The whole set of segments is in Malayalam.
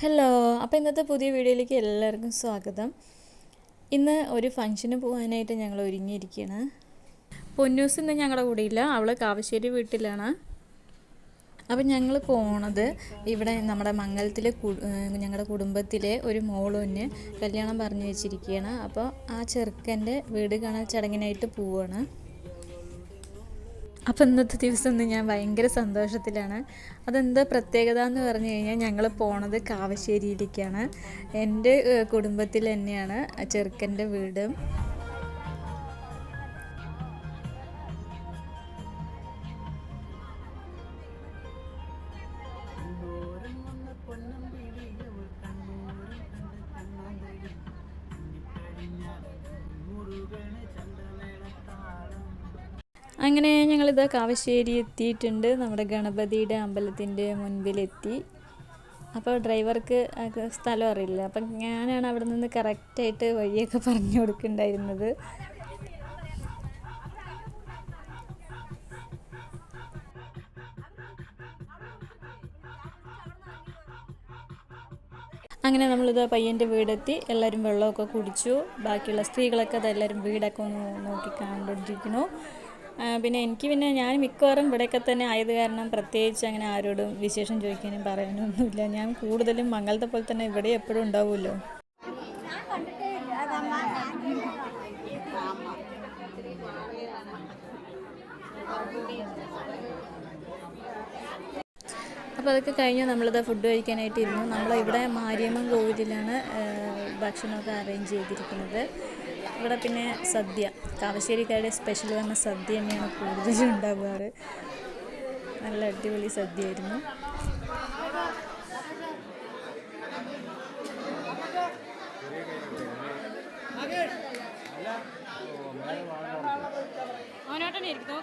ഹലോ അപ്പോൾ ഇന്നത്തെ പുതിയ വീഡിയോയിലേക്ക് എല്ലാവർക്കും സ്വാഗതം. ഇന്ന് ഒരു ഫംഗ്ഷന് പോകാനായിട്ട് ഞങ്ങൾ ഒരുങ്ങിയിരിക്കുകയാണ് പൊന്നൂസ് ഇന്ന് ഞങ്ങളുടെ കൂടെ ഇല്ല അവൾ കാവശ്ശേരി വീട്ടിലാണ്. അപ്പം ഞങ്ങൾ പോണത് ഇവിടെ നമ്മുടെ മംഗലത്തിലെ ഞങ്ങളുടെ കുടുംബത്തിലെ ഒരു മോളൊന്ന് കല്യാണം പറഞ്ഞു വെച്ചിരിക്കുകയാണ് അപ്പോൾ ആ ചെറുക്കന്റെ വീട് കാണാൻ ചടങ്ങിനായിട്ട് പോവുകയാണ് അപ്പോൾ ഇന്നത്തെ ദിവസം ഇന്ന് ഞാൻ ഭയങ്കര സന്തോഷത്തിലാണ്. അതെന്താ പ്രത്യേകത എന്ന് പറഞ്ഞു കഴിഞ്ഞാൽ ഞങ്ങൾ പോണത് കാവശ്ശേരിയിലേക്കാണ്. എന്റെ കുടുംബത്തിൽ തന്നെയാണ്. ചെറുക്കന്റെ വീട് അങ്ങനെ ഞങ്ങളിത് കാവശ്ശേരി എത്തിയിട്ടുണ്ട്. നമ്മുടെ ഗണപതിയുടെ അമ്പലത്തിന്റെ മുൻപിലെത്തി. അപ്പോൾ ഡ്രൈവർക്ക് സ്ഥലം അറിയില്ല. അപ്പം ഞാനാണ് അവിടെ നിന്ന് കറക്റ്റായിട്ട് വഴിയൊക്കെ പറഞ്ഞു കൊടുക്കുന്നുണ്ടായിരുന്നത് അങ്ങനെ നമ്മളിത് പയ്യന്റെ വീടെത്തി. എല്ലാവരും വെള്ളമൊക്കെ കുടിച്ചു. ബാക്കിയുള്ള സ്ത്രീകളൊക്കെ അത് എല്ലാവരും വീടൊക്കെ ഒന്ന് നോക്കി കണ്ടുകൊണ്ടിരിക്കുന്നു പിന്നെ എനിക്ക് പിന്നെ ഞാൻ മിക്കവാറും ഇവിടെയൊക്കെ തന്നെ ആയത് കാരണം പ്രത്യേകിച്ച് അങ്ങനെ ആരോടും വിശേഷം ചോദിക്കാനും പറയാനൊന്നുമില്ല. ഞാൻ കൂടുതലും മംഗളത്തെ പോലെ തന്നെ ഇവിടെ എപ്പോഴും ഉണ്ടാവുമല്ലോ. അപ്പോൾ അതൊക്കെ കഴിഞ്ഞ് നമ്മളിത് ഫുഡ് കഴിക്കാനായിട്ട് ഇരുന്നു. നമ്മൾ ഇവിടെ മാരിയമ്മൻ കോവിലിലാണ് ഭക്ഷണമൊക്കെ അറേഞ്ച് ചെയ്തിരിക്കുന്നത്. ഇവിടെ പിന്നെ സദ്യ. കാവശ്ശേരിക്കാരുടെ സ്പെഷ്യൽ പറഞ്ഞ സദ്യ തന്നെയാണ് കൂടുതലും ഉണ്ടാകാറ് നല്ല അടിപൊളി സദ്യയായിരുന്നു. അവനോട്ടനെ ഇരിക്കുന്നു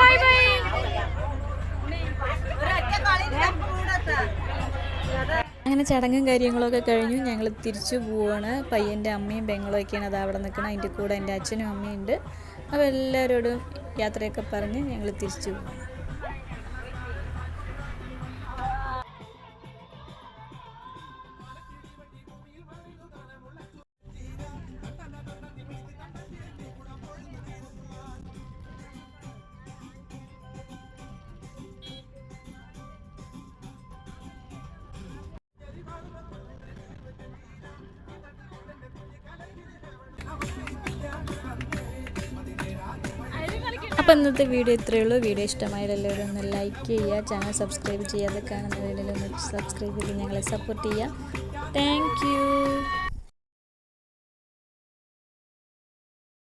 ബൈ ബൈ. അങ്ങനെ ചടങ്ങും കാര്യങ്ങളൊക്കെ കഴിഞ്ഞു. ഞങ്ങൾ തിരിച്ചു പോവാണ്. പയ്യന്റെ അമ്മയും പെങ്ങളും ഒക്കെയാണ് അത് അവിടെ നിൽക്കണം. അതിന്റെ കൂടെ എന്റെ അച്ഛനും അമ്മയും ഉണ്ട്. അപ്പോൾ എല്ലാവരോടും യാത്രയൊക്കെ പറഞ്ഞ് ഞങ്ങൾ തിരിച്ചു പോവാണ്. അപ്പോൾ ഇന്നത്തെ വീഡിയോ ഇത്രയേ ഉള്ളൂ. വീഡിയോ ഇഷ്ടമായാൽ എല്ലാവരും ഒന്ന് ലൈക്ക് ചെയ്യുക ചാനൽ സബ്സ്ക്രൈബ് ചെയ്യാതെ വീഡിയോയിൽ ഒന്ന് സബ്സ്ക്രൈബ് ചെയ്ത് ഞങ്ങളെ സപ്പോർട്ട് ചെയ്യുക. താങ്ക്